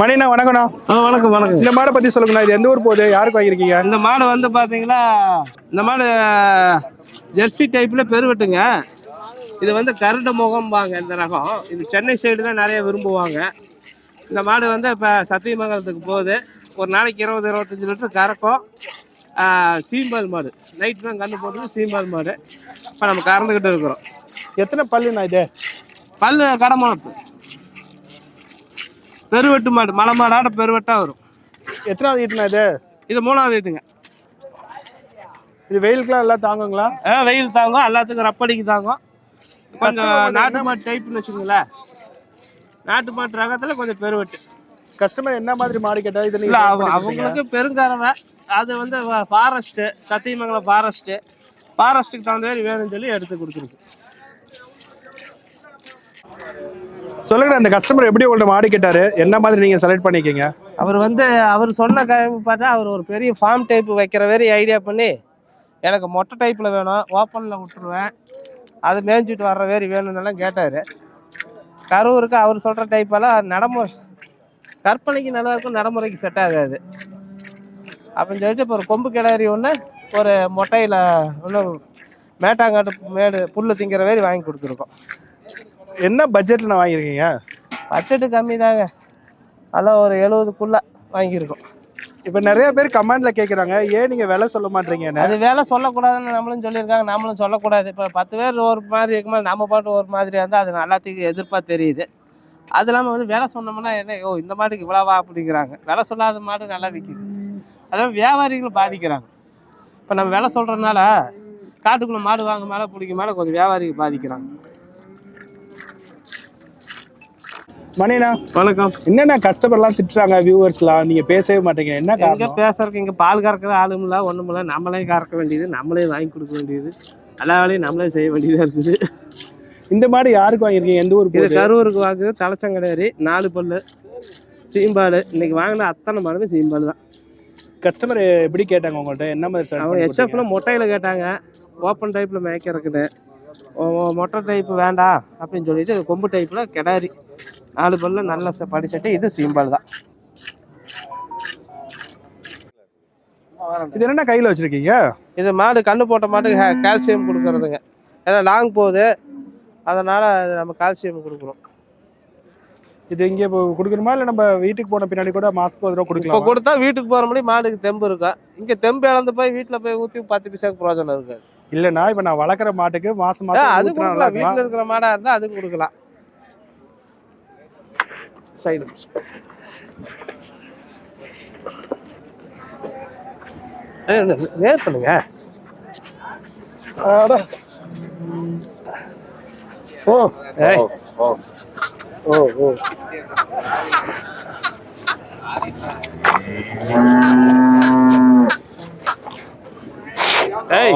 மணிண்ணா வணக்கம்ண்ணா ஆ வணக்கம் வணக்கம். இந்த மாடை பத்தி சொல்லுங்கண்ணா இது எந்த ஊர் போகுது? யாருக்கு வாங்கியிருக்கீங்க? இந்த மாடு வந்து பாத்தீங்கன்னா இந்த மாடு ஜெர்சி டைப்ல பெருவெட்டுங்க. இது வந்து கருட முகம்பாங்க இந்த ரகம். இது சென்னை சைடு தான் நிறைய விரும்புவாங்க. இந்த மாடு வந்து இப்போ சத்தியமங்கலத்துக்கு போகுது. ஒரு நாளைக்கு இருபது இருபத்தஞ்சி லிட்டர் கறக்கும். சீம்பால் மாடு. நைட் தான் கண்ணு போட்டு சீம்பால் மாடு. இப்போ நம்ம கறந்துக்கிட்டு இருக்கிறோம். எத்தனை பல்லுண்ணா இது? பல்லு கடமாப்பு பெருவெட்டு மாடு மலை மாடாட பெருவெட்டாக வரும். எத்தனாவது ஈட்டுண்ணா இது? இது மூணாவது இதுங்க இது வெயிலுக்குலாம் எல்லாம் தாங்குங்களா? ஆ, வெயில் தாங்கும். எல்லாத்துக்கும் ரப்படிக்கு தாங்கும். கொஞ்சம் நாட்டு மாட்டு டைப்னு வச்சுக்கோங்களேன். நாட்டு மாட்டு ரகத்தில் கொஞ்சம் பெருவெட்டு. கஸ்டமர் என்ன மாதிரி மாடு கேட்டா இது இல்லை அவங்களுக்கு பெருங்கறவை. அது வந்து ஃபாரஸ்ட்டு சத்தியமங்கலம் ஃபாரஸ்ட்டு ஃபாரஸ்ட்டுக்கு தகுந்த மாதிரி வேணும்னு சொல்லி எடுத்து கொடுத்துருக்கு. சொல்லுங்க அந்த கஸ்டமர் எப்படி உங்கள்ட்ட மாடி கேட்டாரு? என்ன மாதிரி நீங்க செலக்ட் பண்ணிக்கீங்க அவர் வந்து அவர் சொன்ன டைம் பார்த்தா அவர் ஒரு பெரிய ஃபார்ம் டைப் வைக்கிற மாதிரி ஐடியா பண்ணி எனக்கு மொட்டை டைப்பில் வேணும் ஓப்பனில் விட்டுருவேன். அது மேய்ஞ்சிட்டு வர்ற மாதிரி வேணும்னெல்லாம் கேட்டார். கரூருக்கு அவர் சொல்கிற டைப்பெல்லாம் நடைமுறை கற்பனைக்கு நல்லா இருக்கும் நடைமுறைக்கு செட் ஆகாது. அப்படின்னு சொல்லிட்டு இப்போ ஒரு கொம்பு கிளறி ஒன்று ஒரு மொட்டையில் ஒன்று மேட்டாங்காட்டு மேடு புல் திங்கிற மாதிரி வாங்கி கொடுத்துருக்கோம். என்ன பட்ஜெட்ல நான் வாங்கியிருக்கீங்க? பட்ஜெட்டு கம்மி தாங்க அதெல்லாம் ஒரு எழுபதுக்குள்ளே வாங்கியிருக்கோம். இப்போ நிறைய பேர் கமெண்ட்ல கேக்குறாங்க ஏன் நீங்க விலை சொல்ல மாட்டீங்கன்னு அது வேலை சொல்லக்கூடாதுன்னு நம்மளும் சொல்லியிருக்காங்க நம்மளும் சொல்லக்கூடாது. இப்போ பத்து பேர் ஒரு மாதிரி இருக்கும்போது நம்ம பாட்டு ஒரு மாதிரி இருந்தால் அது எல்லாத்துக்கும் எதிர்ப்பாக தெரியுது. அது இல்லாமல் வந்து வேலை சொன்னோம்னா என்ன ஓ இந்த மாட்டுக்கு இவ்வளவா? அப்படிங்கிறாங்க. விலை சொல்லாத மாடு நல்லா விற்கிது. அதாவது வியாபாரிகளும் பாதிக்கிறாங்க. இப்போ நம்ம விலை சொல்கிறதுனால காட்டுக்குள்ளே மாடு வாங்க மேலே பிடிக்க மேலே கொஞ்சம் வியாபாரிகள் பாதிக்கிறாங்க. மணிண்ணா வணக்கம். என்னென்ன கஸ்டமர்லாம் திட்டுறாங்க வியூவர்ஸ்லாம் நீங்க பேசவே மாட்டீங்க. என்ன காரணம்? பேசுறதுக்கு இங்கே பால் கறக்கிற ஆளும் இல்லை ஒன்றும் இல்லை. நம்மளே கறக்க வேண்டியது நம்மளே வாங்கி கொடுக்க வேண்டியது. எல்லா வேலையும் நம்மளே செய்ய வேண்டியதாக இருக்குது. இந்த மாடு யாருக்கு வாங்கியிருக்கீங்க? எந்த ஊர் இது கரூருக்கு வாங்குது தலைச்சங்கடேரி நாலு பல்லு சீம்பால். இன்னைக்கு வாங்கின அத்தனை மாடுமே சீம்பால் தான். கஸ்டமர் எப்படி கேட்டாங்க உங்கள்ட்ட? என்ன மாதிரி select அவங்க ஹெச்எஃப்ல மொட்டையில் கேட்டாங்க. ஓப்பன் டைப்பில் மேய்க்க இருக்குது மொட்டை டைப் வேண்டாம் அப்படின்னு சொல்லிட்டு கொம்பு டைப்பில் கிடாரி. நாலு பல்ல நல்ல படி செட்டு. இது சீம்பால் தான்? இது என்ன கையில வச்சிருக்கீங்க? இது மாடு கண்ணு போட்ட மாட்டுக்கு கால்சியம் கொடுக்கறதுங்க. ஏன்னா லாங் போகுது. அதனால் நம்ம கால்சியம் கொடுக்குறோம் இது இங்க இப்போ கொடுக்கணுமா? இல்ல நம்ம வீட்டுக்கு போன பின்னாடி கூட மாசத்துக்கு ஒரு தடவை இப்போ கொடுக்கலாம் கொடுத்தா வீட்டுக்கு போகிற முடியும் மாடுக்கு தெம்பு இருக்கும் இங்கே தெம்பு இழந்து போய் வீட்டில் போய் ஊற்றி பத்து பைசாக்கு பிரோஜனம் இருக்காது. இல்லனா இப்ப நான் வளர்க்குற மாட்டுக்கு மாசம் ஆ, மாசம் அது கொடுக்கலாம்? வீட்டில் இருக்கிற மாடா இருந்தால் அது கொடுக்கலாம். சைடு நேர் பண்ணுங்க அட. ஓ ஏய் ஓ ஓ ஏய்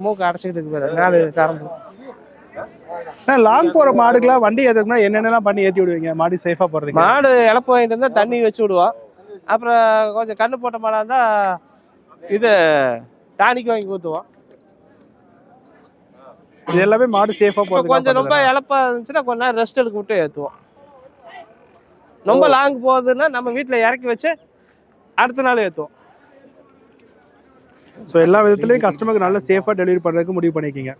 மூக்கு அடைச்சிக்கிட்டு இருக்கு கரம்பு நான் லாங் போற மாடுக்கெல்லாம் வண்டி ஏத்துக்குனா என்னென்னலாம் பண்ணி ஏத்தி விடுவீங்க? மாடு சேஃபா போறதுக்கு? மாடு இழப்பு வாங்கிட்டு இருந்தா தண்ணி வச்சு விடுவோம். அப்புறம் கொஞ்சம் கண்ணு போட்ட மாடா இருந்தா இது டானிக்கு வாங்கி ஊற்றுவோம் இது எல்லாமே மாடு சேஃபா இப்போ கொஞ்சம் ரொம்ப இழப்பா இருந்துச்சுன்னா கொஞ்ச நேரம் ரெஸ்ட் எடுக்க விட்டு ஏற்றுவோம் ரொம்ப லாங் போகுதுன்னா நம்ம வீட்டில் இறக்கி வச்சு அடுத்த நாள் ஏற்றுவோம் ஸோ எல்லா விதத்துலையும் கஸ்டமருக்கு நல்ல சேஃபா டெலிவரி பண்றதுக்கு முடிவு பண்ணியிருக்கீங்க